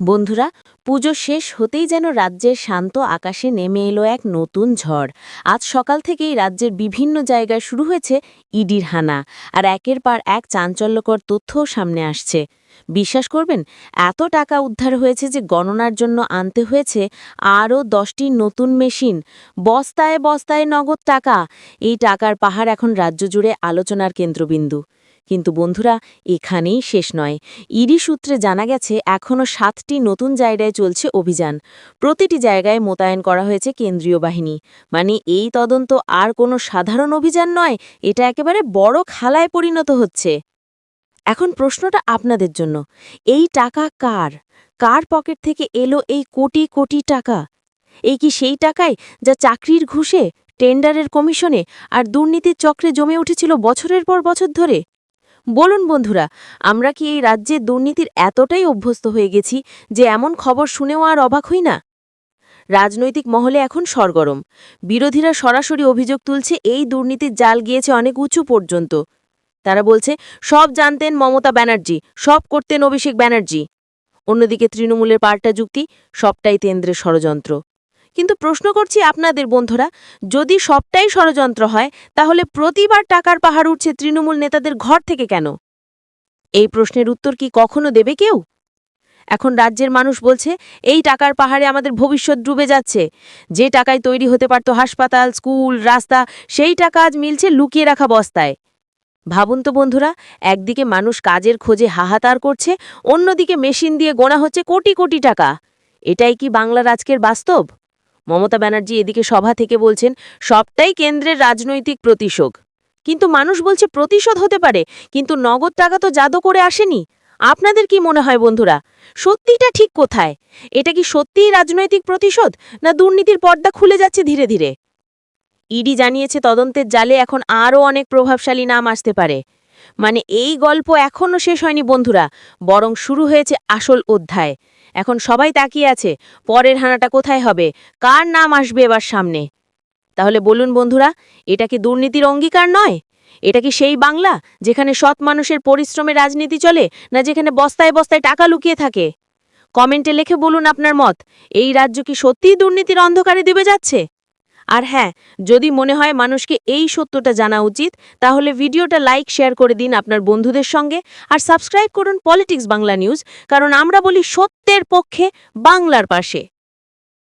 বন্ধুরা, পুজো শেষ হতেই যেন রাজ্যের শান্ত আকাশে নেমে এলো এক নতুন ঝড়। আজ সকাল থেকেই রাজ্যের বিভিন্ন জায়গায় শুরু হয়েছে ইডির হানা, আর একের পর এক চাঞ্চল্যকর তথ্যও সামনে আসছে। বিশ্বাস করবেন, এত টাকা উদ্ধার হয়েছে যে গণনার জন্য আনতে হয়েছে আরও দশটি নতুন মেশিন। বস্তায় বস্তায় নগদ টাকা। এই টাকার পাহাড় এখন রাজ্য জুড়ে আলোচনার কেন্দ্রবিন্দু। কিন্তু বন্ধুরা, এখানেই শেষ নয়। ইডি সূত্রে জানা গেছে, এখনও সাতটি নতুন জায়গায় চলছে অভিযান। প্রতিটি জায়গায় মোতায়েন করা হয়েছে কেন্দ্রীয় বাহিনী। মানে এই তদন্ত আর কোনো সাধারণ অভিযান নয়, এটা একেবারে বড় খালায় পরিণত হচ্ছে। এখন প্রশ্নটা আপনাদের জন্য, এই টাকা কার? কার পকেট থেকে এলো এই কোটি কোটি টাকা? এই কি সেই টাকায় যা চাকরির ঘুষে, টেন্ডারের কমিশনে আর দুর্নীতির চক্রে জমে উঠেছিল বছরের পর বছর ধরে? বলুন বন্ধুরা, আমরা কি এই রাজ্যে দুর্নীতির এতটাই অভ্যস্ত হয়ে গেছি যে এমন খবর শুনেও আর অবাক হই না? রাজনৈতিক মহলে এখন সরগরম। বিরোধীরা সরাসরি অভিযোগ তুলছে এই দুর্নীতির জাল গিয়েছে অনেক উঁচু পর্যন্ত। তারা বলছে, সব জানতেন মমতা ব্যানার্জি, সব করতেন অভিষেক ব্যানার্জি। অন্যদিকে তৃণমূলের পাল্টা যুক্তি, সবটাই কেন্দ্রের ষড়যন্ত্র। কিন্তু প্রশ্ন করছি আপনাদের বন্ধুরা, যদি সবটাই ষড়যন্ত্র হয়, তাহলে প্রতিবার টাকার পাহাড় উঠছে তৃণমূল নেতাদের ঘর থেকে কেন? এই প্রশ্নের উত্তর কি কখনো দেবে কেউ? এখন রাজ্যের মানুষ বলছে, এই টাকার পাহাড়ে আমাদের ভবিষ্যৎ ডুবে যাচ্ছে। যে টাকায় তৈরি হতে পারত হাসপাতাল, স্কুল, রাস্তা, সেই টাকা আজ মিলছে লুকিয়ে রাখা বস্তায়। ভাবুন তো বন্ধুরা, একদিকে মানুষ কাজের খোঁজে হাহাতার করছে, অন্যদিকে মেশিন দিয়ে গোনা হচ্ছে কোটি কোটি টাকা। এটাই কি বাংলার আজকের বাস্তব? মমতা ব্যানার্জি এদিকে সভা থেকে বলছেন, সবটাই কেন্দ্রের রাজনৈতিক প্রতিশোধ। কিন্তু মানুষ বলছে প্রতিশোধ হতে পারে, কিন্তু নগদ টাকা তো জাদু করে আসেনি। আপনাদের কি মনে হয় বন্ধুরা? সত্যিটা ঠিক কোথায়? এটা কি সত্যিই রাজনৈতিক প্রতিশোধ, না দুর্নীতির পর্দা খুলে যাচ্ছে ধীরে ধীরে? ইডি জানিয়েছে তদন্তের জালে এখন আরও অনেক প্রভাবশালী নাম আসতে পারে। মানে এই গল্প এখনও শেষ হয়নি, বন্ধুরা। বরং শুরু হয়েছে আসল অধ্যায়। এখন সবাই তাকিয়ে আছে, পরের হানাটা কোথায় হবে? কার নাম আসবে এবার সামনে? তাহলে বলুন, বন্ধুরা, এটা কি দুর্নীতির অঙ্গীকার নয়? এটা কি সেই বাংলা, যেখানে সৎ মানুষের পরিশ্রমে রাজনীতি চলে, না যেখানে বস্তায় বস্তায় টাকা লুকিয়ে থাকে? কমেন্টে লিখে বলুন আপনার মত, এই রাজ্য কি সত্যিই দুর্নীতির অন্ধকারে দেবে যাচ্ছে? আর হ্যাঁ যদি মনে হয় মানুষকে এই সত্যটা জানা উচিত, তাহলে ভিডিওটা লাইক, শেয়ার করে দিন আপনার বন্ধুদের সঙ্গে আর সাবস্ক্রাইব করুন পলিটিক্স বাংলা নিউজ, কারণ আমরা বলি সত্যের পক্ষে বাংলার পাশে।